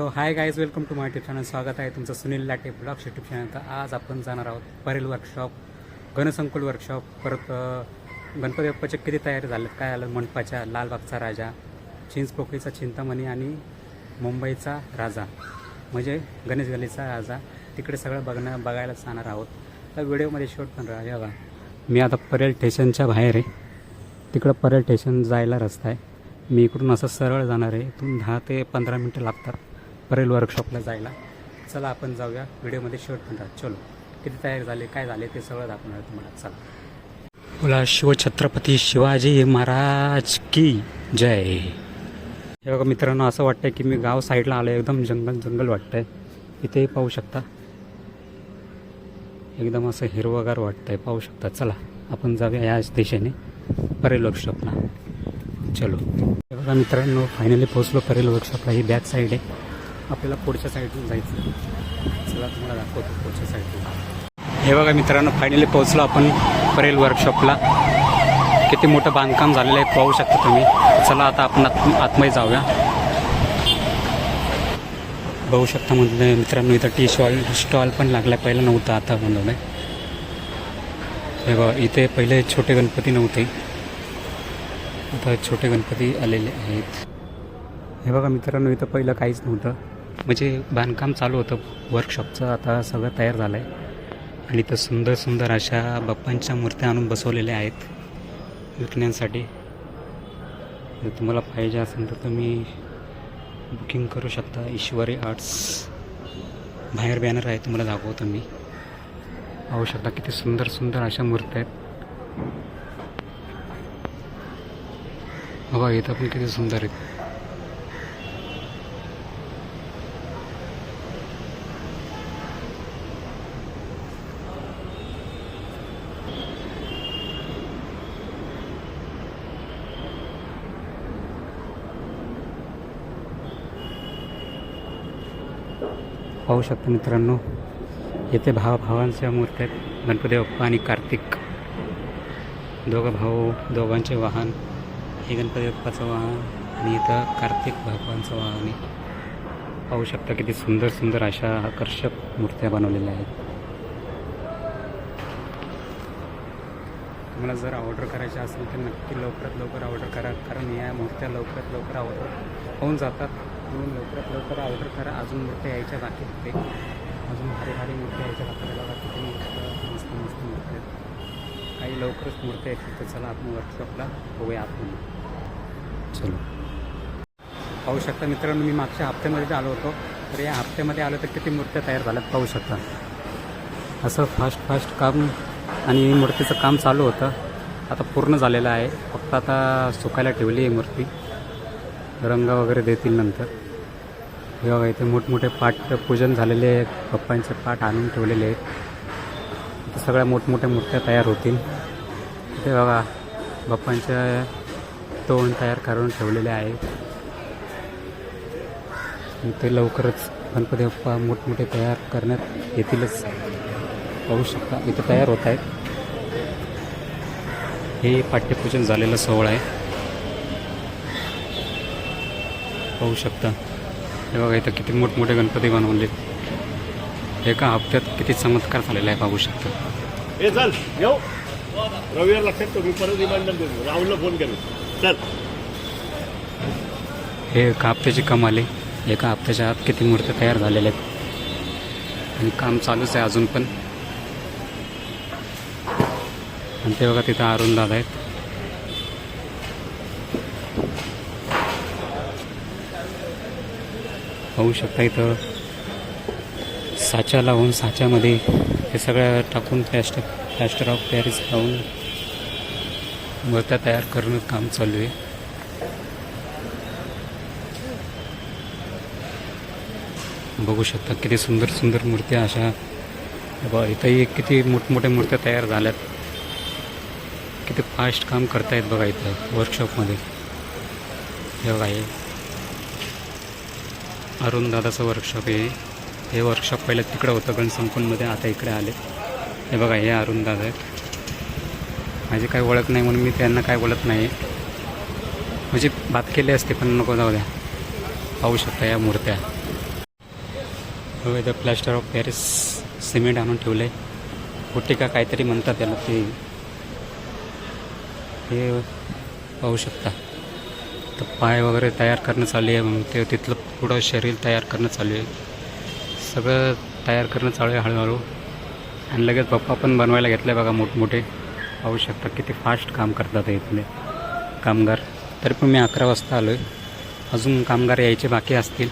So hi guys welcome to my tube channel स्वागत आहे तुमचं Sunil Late blogs YouTube channel तर आज आपण जाणार आहोत परेल वर्कशॉप गणसंकुल वर्कशॉप परत गणपती बाप्पाचे किती तयारी झाल्यात काय आलं? मंडपाच्या लालबागचा राजा चिंचपोकळीचा चिंतामणी आणि मुंबईचा राजा. म्हणजे गणेश गलीचा राजा. तिकडे सगळं बघणं बघायला जाणार आहोत. तर व्हिडिओमध्ये शूट पण राहा बघा. मी आता परेल स्टेशनच्या बाहेर आहे. तिकडं परेल स्टेशन जायला रस्ता आहे. मी इकडून असं सरळ जाणार आहे. इथून दहा ते पंधरा मिनटं लागतात. परेल वर्कशॉपला जायला. चला आपण जाऊया. व्हिडिओमध्ये शूट पण राहा. चलो. किती तयार झाले काय झाले ते सगळं दाखवणार तुम्हाला. चला. बोला शिवछत्रपती शिवाजी महाराज की जय? हे बघा मित्रांनो असं वाटतंय की मी गाव साईडला आलो एकदम जंगल जंगल वाटतंय. इथेही पाहू शकता. एकदम असं हिरवगार वाटतंय. पाहू शकता. चला आपण जाऊया याच दिशेने. परेल वर्कशॉपला चलो. बघा मित्रांनो फायनली पोहोचलो परेल वर्कशॉपला ही बॅक साईड आहे. आपल्याला पुढच्या साईडला जायचं चला तुम्हाला दाखवतो पुढच्या साईडला हे बघा मित्रांनो फायनली पोहोचलो आपण परेल वर्कशॉपला किती मोठं बांधकाम झालेलं आहे पाहू शकता तुम्ही. चला आता आपण आत आतमध्ये जाऊया. बघू शकता म्हणजे मित्रांनो इथं टी स्टॉल स्टॉल पण लागला पहिलं नव्हतं आता बनवलं हे बघा इथे पहिले छोटे गणपती नव्हते. आता छोटे गणपती आलेले आहेत. हे बघा मित्रांनो इथं पहिलं काहीच नव्हतं. म्हणजे बांधकाम चालू होतं. वर्कशॉपचं आता सगळं तयार झालं आहे आणि इथं सुंदर सुंदर अशा बाप्पांच्या मूर्त्या आणून बसवलेल्या आहेत. विकण्यासाठी. जर तुम्हाला पाहिजे असेल तर तुम्ही बुकिंग करू शकता. ईश्वरी आर्ट्स बाहेर बॅनर आहे तुम्हाला दाखवतो मी. पाहू शकता किती सुंदर सुंदर अशा मूर्त्या आहेत. बघा इथं पण किती सुंदर आहेत. पाहू शकता मित्रांनो येथे भावाभावांच्या मूर्त्या आहेत. गणपती बाप्पा आणि कार्तिक. दोघं भाऊ दोघांचे वाहन. हे गणपती बाप्पाचं वाहन आणि इथं कार्तिक बाप्पांचं वाहन आहे. पाहू शकता किती सुंदर सुंदर अशा आकर्षक मूर्त्या बनवलेल्या आहेत. तुम्हाला जर ऑर्डर करायची असेल तर नक्की लवकरात लवकर ऑर्डर करा कारण या मूर्त्या लवकरात लवकर ऑर्डर होऊन जातात. म्हणून लवकरात लवकर ऑर्डर करा. अजून मूर्त्या यायच्या बाकी होते अजून भारी भारी मूर्त्या यायच्या बाकी किती मस्त मस्त मस्त मूर्त्या काही लवकरच मूर्त्या आहेत तर चला आपण वर्कशॉपला बघूया आपण. चलो. पाहू शकता मित्रांनो मी मागच्या हप्त्यामध्ये आलो होतो. तर या हप्त्यामध्ये आलो तर किती मूर्त्या तयार झाल्यात पाहू शकता. असं फास्ट फास्ट काम आणि मूर्तीचं काम चालू होतं. आता पूर्ण झालेलं आहे. फक्त आता सुकायला ठेवली आहे मूर्ती. रंग वगैरे देतील नंतर. हे बघा इथे मोठमोठे पाठ पूजन झालेले आहेत. पप्पांचे पाठ आणून ठेवलेले आहेत. इथे सगळ्या मोठमोठ्या मूर्त्या तयार होतील. इथे बघा बाप्पांच्या तोंड तयार करून ठेवलेले आहेत इथे लवकरच गणपती बाप्पा मोठमोठे तयार करण्यात येतीलच. पाहू शकता इथे तयार होत आहेत. हे पाठ्यपूजन झालेलं सोहळा आहे. पाहू शकता. हे बघा इथं किती मोठमोठे गणपती बनवले. एका हप्त्यात किती चमत्कार झालेला आहे पाहू शकता. येऊ. रविवार लक्षात मी परत रिमाइंडर देतो राहुलला फोन चल. हे एका हप्त्याची कमाल एका हप्त्याच्या आत किती मूर्त्या तयार झालेल्या आहेत. आणि काम चालूच आहे अजून पण. आणि ते बघा तिथं अरुण दादा आहेत. पाहू शकता इथं. साचा लावून साच्यामध्ये हे सगळं टाकून प्लॅस्टर प्लॅस्टर ऑफ पॅरिस लावून मूर्त्या तयार करणं काम चालू आहे. बघू शकता किती सुंदर सुंदर मूर्त्या अशा. बघा इथंही किती मोठमोठ्या मूर्त्या तयार झाल्यात. किती फास्ट काम करतायत बघा इथं वर्कशॉपमध्ये हे बघा अरुण दादाचं वर्कशॉप आहे. हे वर्कशॉप पहिलं तिकडं होतं गणसंकुलमध्ये आता इकडे आले. हे बघा हे अरुण दादा आहेत. माझी काही ओळख नाही म्हणून मी त्यांना काय बोलत नाही. म्हणजे बात केली असते पण नको जाऊ द्या. पाहू शकता या मूर्त्या. हो इथं प्लॅस्टर ऑफ पॅरिस सिमेंट आणून ठेवलं आहे कुठे का काहीतरी म्हणतात त्याला ते. हे पाहू शकता. तर पाय वगैरे तयार करणं चालू आहे मग ते तिथलं पुढं शरीर तयार करणं चालू आहे. सगळं तयार करणं चालू आहे हळूहळू. आणि लगेच पप्पा पण बनवायला घेतले बघा मोठमोठे. पाहू शकता किती फास्ट काम करतात इथले कामगार. तरी पण मी अकरा वाजता आलो आहे अजून कामगार यायचे बाकी असतील.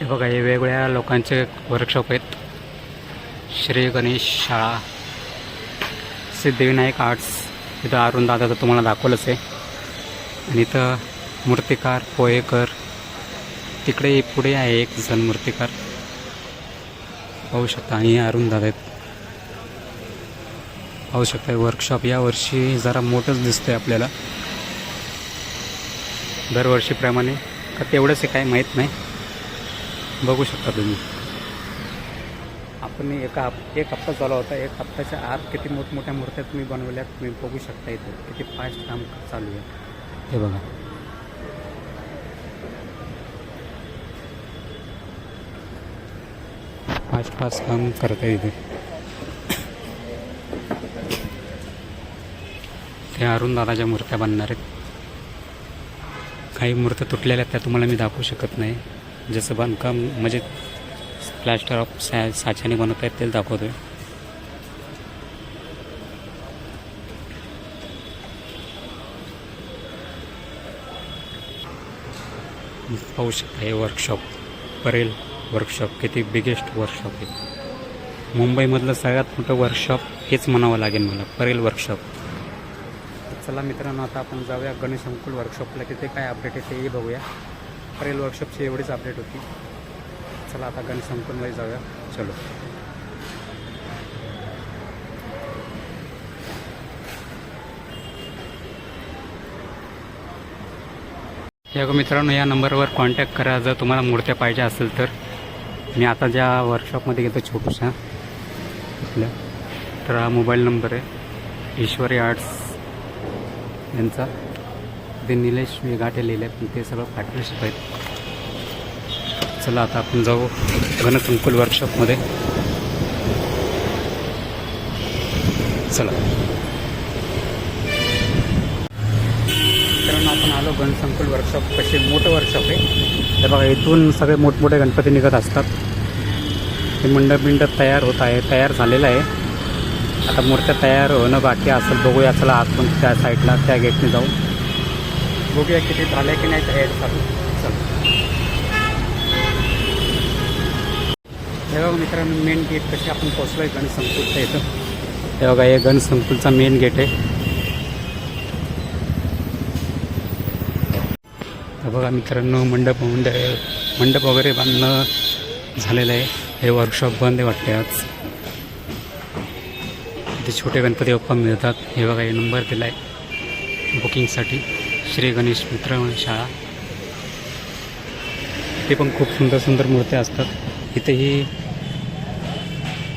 हे बघा हे वेगवेगळ्या लोकांचे वर्कशॉप आहेत. श्री गणेश शाळा सिद्धिविनायक आर्ट्स इथं अरुण दादा तर तुम्हाला दाखवलंच आहे. आणि इथं मूर्तिकार पोहेकर तिकडे पुढे आहे एक जण मूर्तिकार. पाहू शकता आणि हे अरुण दादा आहेत. पाहू शकता वर्कशॉप यावर्षी जरा मोठंच दिसतंय आपल्याला. दरवर्षीप्रमाणे का तेवढंच आहे काय माहीत नाही. बघू शकता तुम्ही. आपण एका हप एक हप्ता चालू होता. एक हप्त्याच्या आत किती मोठमोठ्या मूर्त्या तुम्ही बनवल्यात तुम्ही बघू शकता इथे. किती फास्ट काम चालू आहे. हे बघा. फास्ट फास्ट काम करता येते. इथे ते अरुण दादाच्या मूर्त्या बनणार आहेत. काही मूर्त्या तुटलेल्या आहेत त्या तुम्हाला मी दाखवू शकत नाही. जसं बांधकाम म्हणजे प्लॅस्टर ऑफ सा साच्याने बनवत आहेत तेच दाखवतोय. पाहू शकता हे वर्कशॉप परेल. वर्कशॉप किती बिगेस्ट वर्कशॉप आहे. मुंबईमधलं सगळ्यात मोठं वर्कशॉप हेच म्हणावं लागेल मला परेल वर्कशॉप चला मित्रांनो आता आपण जाऊया गणेश अंकुल वर्कशॉपला तिथे काय अपडेट आहे तेही बघूया. परेल वर्कशॉपची एवढीच अपडेट होती. चला आता गणेश अंकुलमध्ये जाऊया. चलो. या मित्रांनो या नंबरवर कॉन्टॅक्ट करा. जर तुम्हाला मूर्त्या पाहिजे असेल तर. मी आता ज्या वर्कशॉपमध्ये गेलो छोटूसा आपल्या तर हा मोबाईल नंबर आहे. ईश्वरी आर्ट्स यांचा. ते निलेश वेगाटे लिहिले आहे पण ते सगळं पार्टनरशिप आहेत. चला आता आपण जाऊ गणसंकुल वर्कशॉपमध्ये चला मित्रांनो आपण आलो गणसंकुल वर्कशॉप कसे मोठं वर्कशॉप आहे. तर बघा इथून सगळे मोठमोठे गणपती निघत असतात. ते मंडप बिंडप तयार होत आहे तयार झालेलं आहे. आता मूर्त्या तयार होणं बाकी असेल बघूया चला आतून त्या साईडला त्या गेटने जाऊ. बघूया किती झालं की नाही तयार चालू चल. हे बघा मित्रांनो मेन गेट कशी आपण पोचलो आहे गणसंकुलच्या इथं. हे बघा हे गणसंकुलचा मेन गेट आहे. तर बघा मित्रांनो मंडप मंड मंडप वगैरे बांधणं झालेलं आहे. हे वर्कशॉप बंद आहे वाटते आज. इथे छोटे गणपती बाप्पा मिळतात. हे बघा हे नंबर दिला आहे बुकिंगसाठी श्री गणेश मित्र शाळा. ते पण खूप सुंदर सुंदर मूर्त्या असतात. इथेही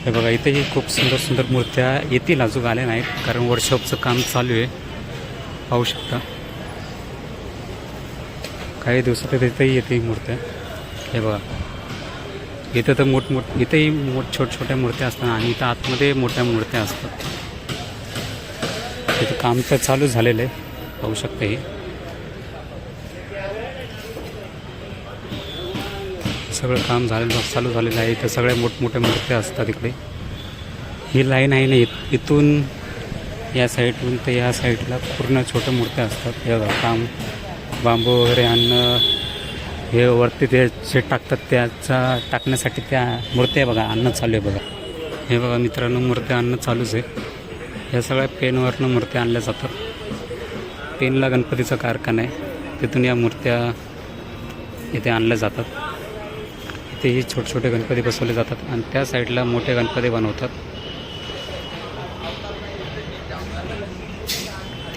हे बघा इथेही खूप सुंदर सुंदर मूर्त्या येतील अजून आल्या नाहीत कारण वर्कशॉपचं काम चालू आहे. पाहू शकता. काही दिवसात तिथेही येते ही मूर्त्या हे बघा. इथं तर मोठमोठ इथेही मोठ छोट छोट्या मूर्त्या असतात आणि इथं आतमध्ये मोठ्या मूर्त्या असतात. इथं काम तर चालू झालेलं आहे. पाहू शकतं हे. सगळं काम झालेलं चालू झालेलं आहे. इथं सगळ्या मोठमोठ्या मूर्त्या असतात इकडे. ही लाईन आहे ना इथून या साईडहून तर या साईडला पूर्ण छोट्या मूर्त्या असतात. हे बघा काम बांबू वगैरे आणणं हे वरती ते जे टाकतात त्याचा टाकण्यासाठी त्या मूर्त्या बघा अन्न चालू आहे बघा. हे बघा मित्रांनो मूर्त्या अन्न चालूच आहे. या सगळ्या पेनवरनं मूर्त्या आणल्या जातात. पेनला गणपतीचा कारखाना आहे. तिथून या मूर्त्या इथे आणल्या जातात. इथेही छोटे छोटे गणपती बसवले जातात आणि त्या साईडला मोठे गणपती बनवतात.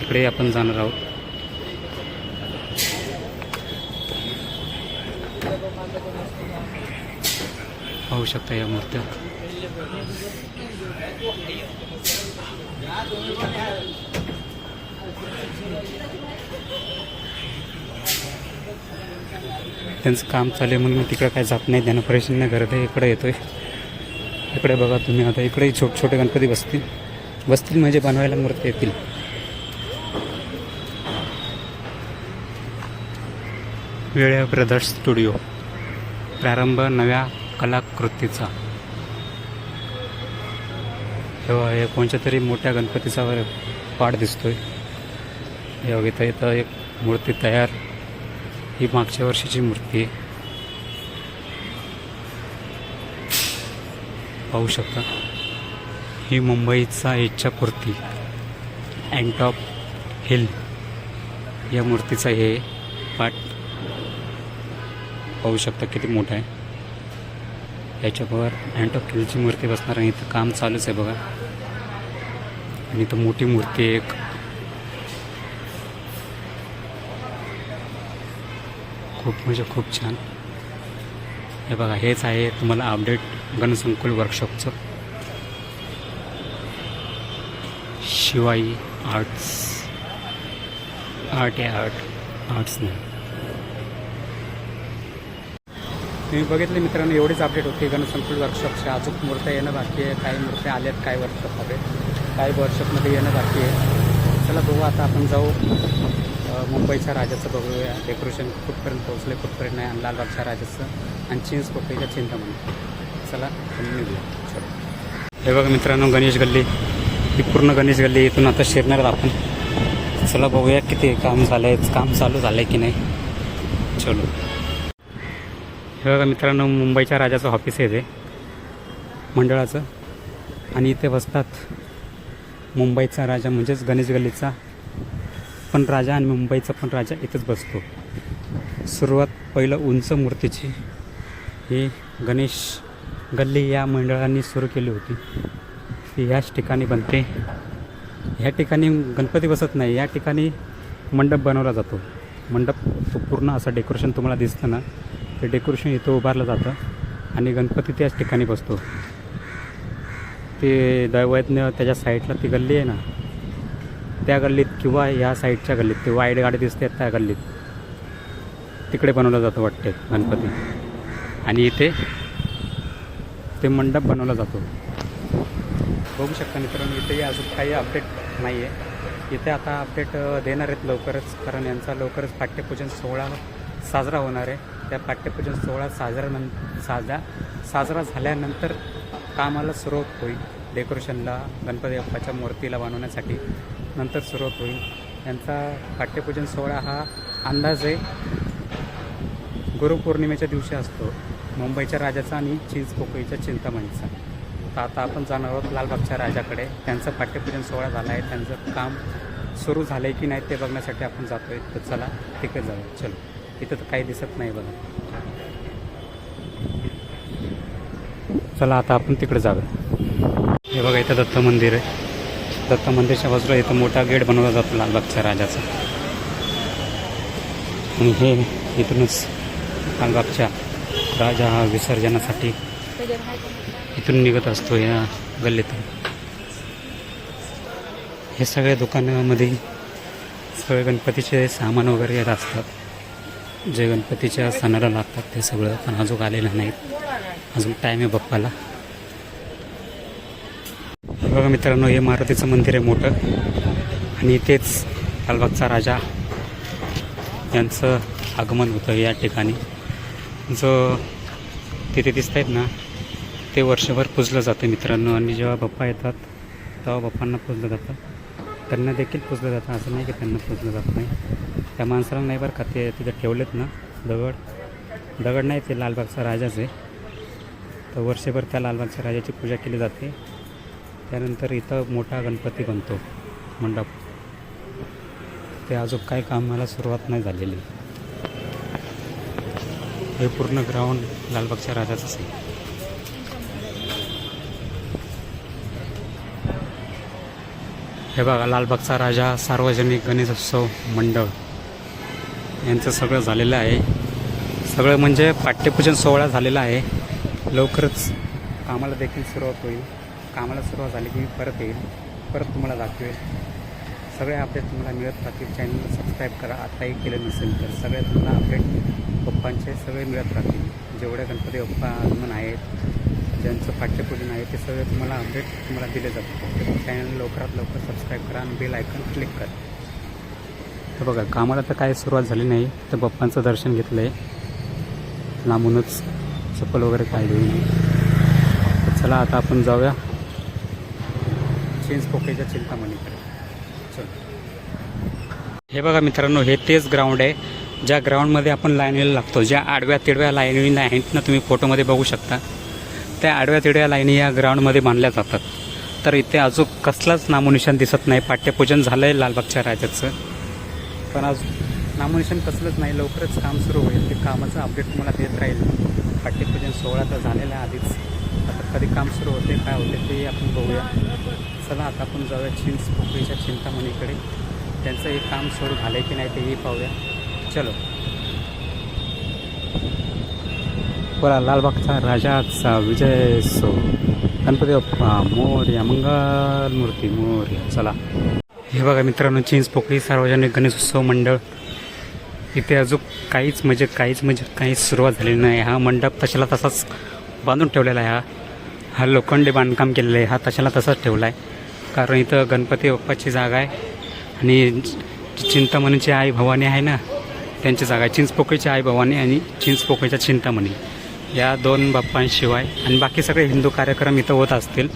तिकडे आपण जाणार आहोत. पाहू शकता या मूर्त्या. त्यांचं काम चालू आहे म्हणून मी तिकडं काय जात नाही. त्यांना परेशान नाही करत आहे इकडे येतो आहे इकडे बघा तुम्ही आता. इकडेही छोटे छोटे गणपती बसतील. बसतील म्हणजे बनवायला मूर्ती येतील. Velya brothers studio. प्रारंभ नव्या कलाकृतीचा. तेव्हा हे कोणत्या तरी मोठ्या गणपतीचा पाठ दिसतोय. हे इथं इथं एक मूर्ती तयार ही मागच्या वर्षीची मूर्ती आहे. पाहू शकता. ही मुंबईचा इच्छापूर्ती अँटॉप हिल या मूर्तीचा हे पाठ पाहू शकता किती मोठा आहे. याच्यावर ऑफ किलची मूर्ती बसणार आणि इथं काम चालूच आहे बघा. आणि इथं मोठी मूर्ती एक. खूप म्हणजे खूप छान. हे बघा हेच आहे तुम्हाला अपडेट गणसंकुल वर्कशॉपचं शिवाई आर्ट्स आर्ट आहे आर्ट आर्ट्स नाही. तुम्ही बघितले मित्रांनो एवढीच अपडेट होती. गणसंकुल वर्कशॉपच्या अजून मूर्त्या येणं बाकी आहे. काही मूर्त्या आल्यात काही वर्कशॉपमध्ये काही वर्कशॉपमध्ये येणं बाकी आहे. चला बघू आता आपण जाऊ. मुंबईच्या राजाचं बघूया. डेकोरेशन कुठपर्यंत पोहोचले कुठपर्यंत नाही आणि लालबागच्या राजाचं. आणि चिंच पोकळीच्या चिंतामणी चला निघूया. चलो. हे बघा मित्रांनो गणेश गल्ली. ही पूर्ण गणेश गल्ली. इथून आता शिरणार आहोत आपण. चला बघूया किती काम झालं आहे काम चालू झालं आहे की नाही. चलो. हे बघा मित्रांनो मुंबईच्या राजाचं ऑफिस आहे ते. मंडळाचं. आणि इथे बसतात मुंबईचा राजा म्हणजेच गणेश गल्लीचा पण राजा आणि मुंबईचा पण राजा इथंच बसतो. सुरुवात पहिलं उंच मूर्तीची. ही गणेश गल्ली या मंडळांनी सुरू केली होती. ती ह्याच ठिकाणी बनते. ह्या ठिकाणी गणपती बसत नाही. या ठिकाणी मंडप बनवला जातो. मंडप तो पूर्ण असं डेकोरेशन तुम्हाला दिसतं ना ते डेकोरेशन इथं उभारलं जातं आणि गणपती त्याच ठिकाणी बसतो. ते दैवज्ञ त्याच्या साईडला ती गल्ली आहे ना त्या गल्लीत किंवा या साईडच्या गल्लीत ते वाईट गाडी दिसते त्या गल्लीत तिकडे बनवलं जातं वाटते गणपती. आणि इथे ते मंडप बनवला जातो. बघू शकता मित्रांनो इथेही अजून काही अपडेट नाही आहे इथे आता अपडेट देणार आहेत लवकरच कारण यांचा लवकरच पाठ्यपूजन सोहळा साजरा होणार आहे. त्या पाठ्यपूजन सोहळा साजरा नं साजरा साजरा झाल्यानंतर कामाला सुरुवात होईल. डेकोरेशनला गणपती बाप्पाच्या मूर्तीला बनवण्यासाठी नंतर सुरुवात होईल. यांचा पाठ्यपूजन सोहळा हा अंदाज आहे गुरुपौर्णिमेच्या दिवशी असतो. मुंबईच्या राजाचा आणि चिंच पोकळीच्या चिंतामणीचा. तर आता आपण जाणार आहोत लालबागच्या राजाकडे. त्यांचं पाठ्यपूजन सोहळा झाला आहे. त्यांचं काम सुरू झालं आहे की नाही ते बघण्यासाठी आपण जातो आहे तर चला तिकडे जाऊया. चलो. इथं तर काही दिसत नाही बघा. चला आता आपण तिकडे जाऊया. हे बघा इथं दत्त मंदिर आहे. दत्त मंदिरच्या बाजूला इथं मोठा गेट बनवला जातो लालबागच्या राजाचा. आणि हे इथूनच लालबागच्या राजा हा विसर्जनासाठी इथून निघत असतो या गल्लीतून. हे सगळ्या दुकानामध्ये सगळे गणपतीचे सामान वगैरे येत असतात. जे गणपतीच्या सणाला लागतात ते सगळं पण अजून आलेलं नाहीत अजून टाईम आहे बाप्पाला. बघा मित्रांनो हे मारुतीचं मंदिर आहे मोठं. आणि इथेच लालबागचा राजा यांचं आगमन होतं या ठिकाणी. जो तिथे दिसत आहेत ना ते वर्षभर पुजलं जातं मित्रांनो. आणि जेव्हा बाप्पा येतात तेव्हा बाप्पांना पुजलं जातं. त्यांना देखील पुजलं जातं. असं नाही की त्यांना पुजलं जात नाही. त्या माणसाला नाही बरं का ते तिथे ठेवलेत ना दगड. दगड नाही ते लालबागचा राजाच आहे. तर वर्षभर त्या लालबागच्या राजाची पूजा केली जाते. त्यानंतर इथं मोठा गणपती बनतो मंडप. ते अजून काही कामाला सुरुवात नाही झालेली. हे पूर्ण ग्राउंड लालबागच्या राजाचंच आहे. हे बघा लालबागचा राजा सार्वजनिक गणेशोत्सव मंडळ. यांचं सगळं झालेलं आहे. सगळं म्हणजे पाठ्यपूजन सोहळा झालेला आहे. लवकरच कामाला देखील सुरुवात होईल. कामाला सुरुवात झाली की मी परत येईल. परत तुम्हाला दाखवेल. सगळे अपडेट तुम्हाला मिळत राहतील. चॅनल सबस्क्राईब करा. आताही केलं नसेल तर सगळे तुम्हाला अपडेट पप्पांचे सगळे मिळत राहतील. जेवढे गणपती बाप्पा आगमन आहेत ज्यांचं पाठ्यपूजन आहे ते सगळे तुम्हाला अपडेट तुम्हाला दिले जातात. चॅनल लवकरात लवकर सबस्क्राईब करा आणि बेल आयकॉन क्लिक करा. तर बघा कामाला तर काय सुरुवात झाली नाही तर बाप्पांचं दर्शन घेतलं आहे लांबूनच चप्पल वगैरे काय देऊ चला आता आपण जाऊया. चेंज पोकेच्या चिंतामणीकडे चल. हे बघा मित्रांनो हे तेच ग्राउंड आहे ज्या ग्राउंडमध्ये आपण लाईनीला लागतो. ज्या आडव्या तिडव्या लाईनी आहेत ना तुम्ही फोटोमध्ये बघू शकता. त्या आडव्या तिडव्या लाईनी या ग्राउंडमध्ये बांधल्या जातात. तर इथे अजून कसलाच नामोनिशान दिसत नाही. पाठ्यपूजन झालं आहे लालबागच्या राजाचं. पण आज नामोनिशाण कसलंच नाही. लवकरच काम सुरू होईल. ते कामाचं अपडेट तुम्हाला देत राहील. पाठ्यपूजन सोहळा तर झालेला आहे आधीच. आता कधी काम सुरू होते काय होते ते आपण बघूया. चला आता आपण जाऊया चिंच पोकळीच्या चिंतामणीकडे. त्यांचं हे काम सुरू झालं की नाही तेही पाहूया. चलो. बोला लालबागचा राजाचा विजय सो. गणपती बाप्पा मोर्या मंगल मूर्ती मोर्या. चला. हे बघा मित्रांनो चिंच पोकळी सार्वजनिक गणेशोत्सव मंडळ. इथे अजून काहीच म्हणजे काहीच म्हणजे काहीच सुरुवात झालेली नाही. हा मंडप तशाला तसाच बांधून ठेवलेला आहे हा. हा लोखंडी बांधकाम केलेलं आहे. हा तशाला तसाच ठेवला आहे कारण इथं गणपती बाप्पाची जागा आहे. आणि चिंतामणीची आई भवानी आहे ना त्यांची जागा आहे. चिंचपोकळीची आई भवानी आणि चिंचपोकळीच्या चिंतामणी. या दोन बाप्पांशिवाय. आणि बाकी सगळे हिंदू कार्यक्रम इथं होत असतील.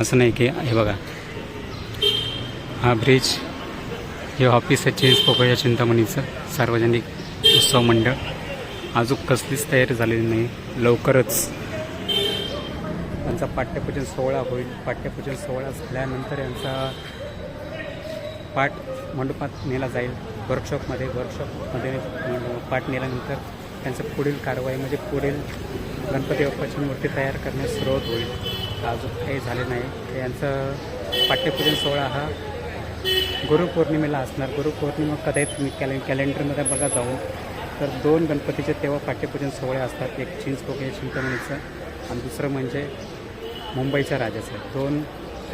असं नाही की हे बघा. हा ब्रिज हे ऑफिस आहे चेंज पोकळ्या चिंतामणीचं सार्वजनिक उत्सव मंडळ. अजून कसलीच तयारी झालेली नाही. लवकरच त्यांचा पाठ्यपूजन सोहळा होईल. पाठ्यपूजन सोहळा झाल्यानंतर यांचा पाठ मंडपात नेला जाईल. वर्कशॉपमध्ये वर्कशॉपमध्ये पाठ नेल्यानंतर त्यांचं पुढील कारवाई म्हणजे पुढील गणपती बाप्पाची मूर्ती तयार करण्यास सुरुवात होईल. अजून काही झाले नाही. यांचं पाठ्यपूजन सोहळा हा गुरुपौर्णिमेला असणार. गुरुपौर्णिमा कधी तुम्ही कॅले कॅलेंडरमध्ये बघा जाऊ तर दोन गणपतीचे तेव्हा पाठ्यपूजन सोहळे असतात. एक चिंचपोके चिंतामणीचं आणि दुसरं म्हणजे मुंबईच्या राजाचं. दोन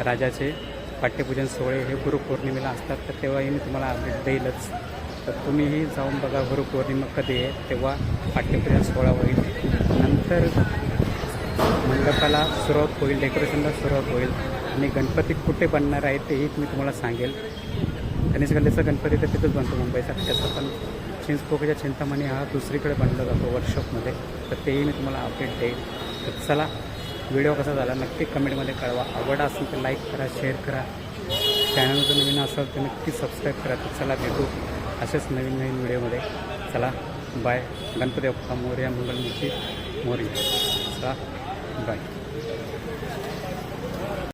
राजाचे पाठ्यपूजन सोहळे हे गुरुपौर्णिमेला असतात. तर तेव्हाही मी तुम्हाला अपडेट देईलच. तर तुम्हीही जाऊन बघा गुरुपौर्णिमा कधी आहे. तेव्हा पाठ्यपूजन सोहळा होईल. नंतर मंडपाला सुरुवात होईल. डेकोरेशनला सुरुवात होईल. आणि गणपती कुठे बनणार आहे तेही मी तुम्हाला सांगेल. गणेश गल्लीचा गणपती तर तिथंच बनतो मुंबईचा त्याचा पण चिंचपोकच्या चिंतामणी हा दुसरीकडे बनला जातो वर्कशॉपमध्ये. तर तेही मी तुम्हाला अपडेट देईल. तर चला व्हिडिओ कसा झाला नक्की कमेंटमध्ये कळवा. आवड असेल तर लाईक करा शेअर करा. चॅनल जर नवीन असेल तर नक्की सबस्क्राईब करा. तर चला भेटू असेच नवीन नवीन व्हिडिओमध्ये. चला बाय गणपती बाप्पा मोर्या मंगलमूर्ती मोर्या. चला बाय